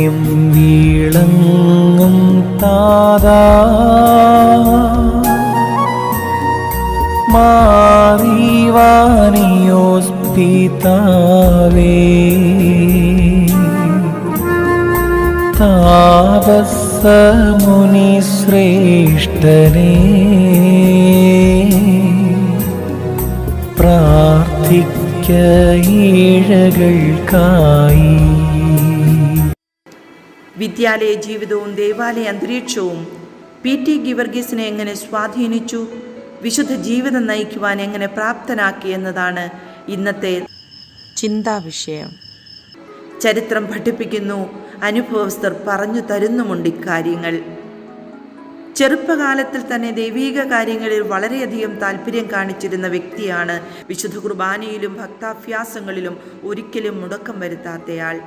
കാരുണ്യം വീളങ്ങും താതാ മാറിവാനിയോസ് പിതാവേ താപസമുനി ശ്രേഷ്ഠനേ. പ്രാർത്ഥിക്ക ഈഴകൾക്കായി. വിദ്യാലയ ജീവിതവും ദേവാലയ അന്തരീക്ഷവും പി ടി ഗിവർഗീസിനെ എങ്ങനെ സ്വാധീനിച്ചു? വിശുദ്ധ ജീവിതം നയിക്കുവാൻ എങ്ങനെ പ്രാപ്തനാക്കി എന്നതാണ് ഇന്നത്തെ ചിന്താവിഷയം. ചരിത്രം പഠിപ്പിക്കുന്നു അനുഭവസ്ഥർ പറഞ്ഞു തരുന്നുമുണ്ട് ഇക്കാര്യങ്ങൾ. ചെറുപ്പകാലത്തിൽ തന്നെ ദൈവീക കാര്യങ്ങളിൽ വളരെയധികം താല്പര്യം കാണിച്ചിരുന്ന വ്യക്തിയാണ് വിശുദ്ധ കുർബാനയിലും ഭക്താഭ്യാസങ്ങളിലും ഒരിക്കലും മുടക്കം വരുത്താത്തയാൾ.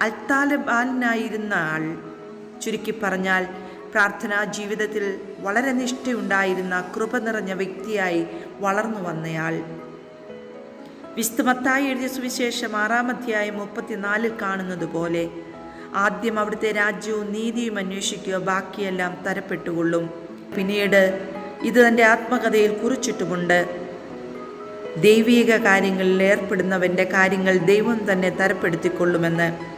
അൽത്താലബാലനായിരുന്ന ആൾ ചുരുക്കി പറഞ്ഞാൽ പ്രാർത്ഥനാ ജീവിതത്തിൽ വളരെ നിഷ്ഠയുണ്ടായിരുന്ന കൃപ നിറഞ്ഞ വ്യക്തിയായി വളർന്നു വന്നയാൾ. വിസ്തുമത്തായി എഴുതിയ സുവിശേഷം ആറാം അധ്യായം മുപ്പത്തിനാലിൽ കാണുന്നത് പോലെ ആദ്യം അവിടുത്തെ രാജ്യവും നീതിയും അന്വേഷിക്കുക ബാക്കിയെല്ലാം തരപ്പെട്ടുകൊള്ളും. പിന്നീട് ഇത് തന്റെ ആത്മകഥയിൽ കുറിച്ചിട്ടുമുണ്ട്. ദൈവീക കാര്യങ്ങളിൽ ഏർപ്പെടുന്നവന്റെ കാര്യങ്ങൾ ദൈവം തന്നെ തരപ്പെടുത്തിക്കൊള്ളുമെന്ന്.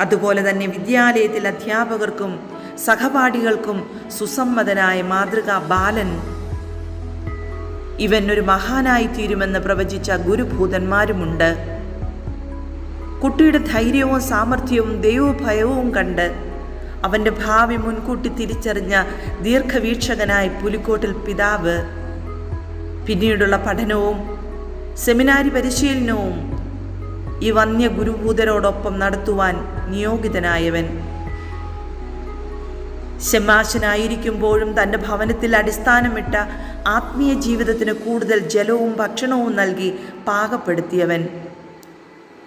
അതുപോലെ തന്നെ വിദ്യാലയത്തിൽ അധ്യാപകർക്കും സഹപാഠികൾക്കും സുസമ്മതനായ മാതൃകാ ബാലൻ ഇവൻ ഒരു മഹാനായി തീരുമെന്ന് പ്രവചിച്ച ഗുരുഭൂതന്മാരുമുണ്ട്. കുട്ടിയുടെ ധൈര്യവും സാമർഥ്യവും ദൈവഭയവും കണ്ട് അവന്റെ ഭാവി മുൻകൂട്ടി തിരിച്ചറിഞ്ഞ ദീർഘവീക്ഷകനായ പുലിക്കോട്ടിൽ പിതാവ്. പിന്നീടുള്ള പഠനവും സെമിനാരി പരിശീലനവും ഈ വന്യ ഗുരുഭൂതരോടൊപ്പം നടത്തുവാൻ നിയോഗിതനായവൻ. ശമാശനായിരിക്കുമ്പോഴും തന്റെ ഭവനത്തിൽ അടിസ്ഥാനമിട്ട ആത്മീയ ജീവിതത്തിന് കൂടുതൽ ജലവും ഭക്ഷണവും നൽകി പാകപ്പെടുത്തിയവൻ.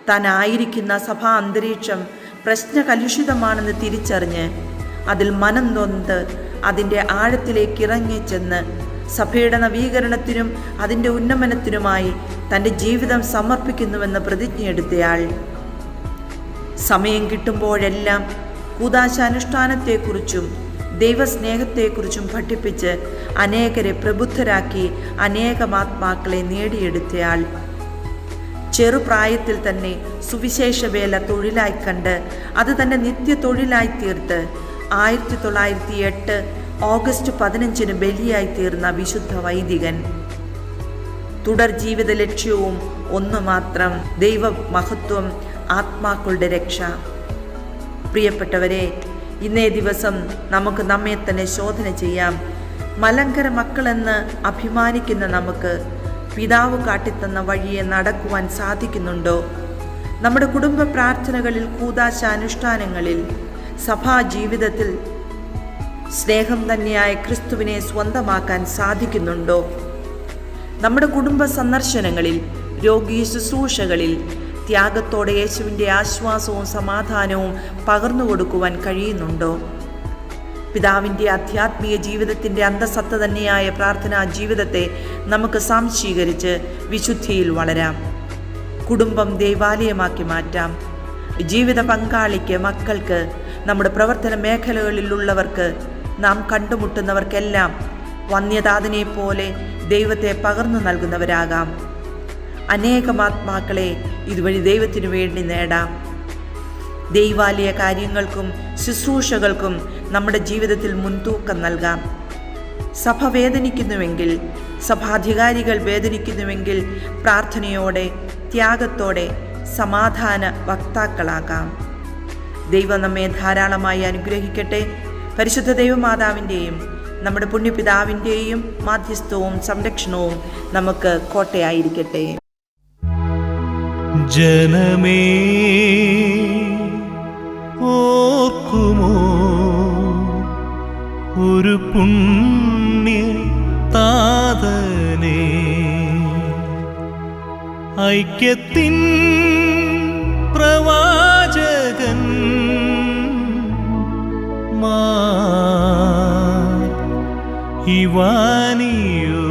താൻ ആയിരിക്കുന്ന സഭാ അന്തരീക്ഷം പ്രശ്നകലുഷിതമാണെന്ന് തിരിച്ചറിഞ്ഞ് അതിൽ മനം നൊന്ത് അതിന്റെ ആഴത്തിലേക്ക് ഇറങ്ങിച്ചെന്ന് സഭയുടെ നവീകരണത്തിനും അതിന്റെ ഉന്നമനത്തിനുമായി തന്റെ ജീവിതം സമർപ്പിക്കുന്നുവെന്ന് പ്രതിജ്ഞയെടുത്തയാൾ. സമയം കിട്ടുമ്പോഴെല്ലാം കൂതാശാനുഷ്ഠാനത്തെക്കുറിച്ചും ദൈവസ്നേഹത്തെക്കുറിച്ചും പഠിപ്പിച്ച് അനേകരെ പ്രബുദ്ധരാക്കി അനേകമാത്മാക്കളെ നേടിയെടുത്തയാൾ. ചെറുപ്രായത്തിൽ തന്നെ സുവിശേഷ വേല തൊഴിലായി കണ്ട് അത് തന്നെ നിത്യ തൊഴിലായി തീർത്ത് ആയിരത്തി തൊള്ളായിരത്തി എട്ട് ഓഗസ്റ്റ് പതിനഞ്ചിന് ബലിയായി തീർന്ന വിശുദ്ധ വൈദികൻ. തുടർ ജീവിത ലക്ഷ്യവും ഒന്നു മാത്രം ദൈവ മഹത്വം ആത്മാക്കളുടെ രക്ഷ. പ്രിയപ്പെട്ടവരെ ഇന്നേ ദിവസം നമുക്ക് നമ്മെ തന്നെ ശോധന ചെയ്യാം. മലങ്കര മക്കളെന്ന് അഭിമാനിക്കുന്ന നമുക്ക് പിതാവ് കാട്ടിത്തന്ന വഴിയെ നടക്കുവാൻ സാധിക്കുന്നുണ്ടോ? നമ്മുടെ കുടുംബ പ്രാർത്ഥനകളിൽ കൂതാശ അനുഷ്ഠാനങ്ങളിൽ സഭാ ജീവിതത്തിൽ സ്നേഹം തന്നെയായ ക്രിസ്തുവിനെ സ്വന്തമാക്കാൻ സാധിക്കുന്നുണ്ടോ? നമ്മുടെ കുടുംബ സന്ദർശനങ്ങളിൽ രോഗീ ശുശ്രൂഷകളിൽ ത്യാഗത്തോടെ യേശുവിന്റെ ആശ്വാസവും സമാധാനവും പകർന്നു കൊടുക്കുവാൻ കഴിയുന്നുണ്ടോ? പിതാവിന്റെ ആധ്യാത്മിക ജീവിതത്തിന്റെ അന്തസത്ത തന്നെയായ പ്രാർത്ഥനാ ജീവിതത്തെ നമുക്ക് സാംശീകരിച്ച് വിശുദ്ധിയിൽ വളരാം. കുടുംബം ദൈവാലയമാക്കി മാറ്റാം. ജീവിത പങ്കാളിക്ക് മക്കൾക്ക് നമ്മുടെ പ്രവർത്തന മേഖലകളിലുള്ളവർക്ക് നാം കണ്ടുമുട്ടുന്നവർക്കെല്ലാം വന്യതാതിനെ പോലെ ദൈവത്തെ പകർന്നു നൽകുന്നവരാകാം. അനേകം ആത്മാക്കളെ ഇതുവഴി ദൈവത്തിനു വേണ്ടി നേടാം. ദൈവാലയ കാര്യങ്ങൾക്കും ശുശ്രൂഷകൾക്കും നമ്മുടെ ജീവിതത്തിൽ മുൻതൂക്കം നൽകാം. സഭ വേദനിക്കുന്നുവെങ്കിൽ സഭാധികാരികൾ വേദനിക്കുന്നുവെങ്കിൽ പ്രാർത്ഥനയോടെ ത്യാഗത്തോടെ സമാധാന വക്താക്കളാകാം. ദൈവം നമ്മെ ധാരാളമായി അനുഗ്രഹിക്കട്ടെ. പരിശുദ്ധ ദൈവമാതാവിന്റെയും നമ്മുടെ പുണ്യപിതാവിന്റെയും മാധ്യസ്ഥവും സംരക്ഷണവും നമുക്ക് കോട്ടയായിരിക്കട്ടെ. ജനമേ ഓർക്കുമോ? ഒരു പുണ്യ താതനെ. ഐക്യത്തിൻ പ്രവാചകൻ ഇവാനിയോ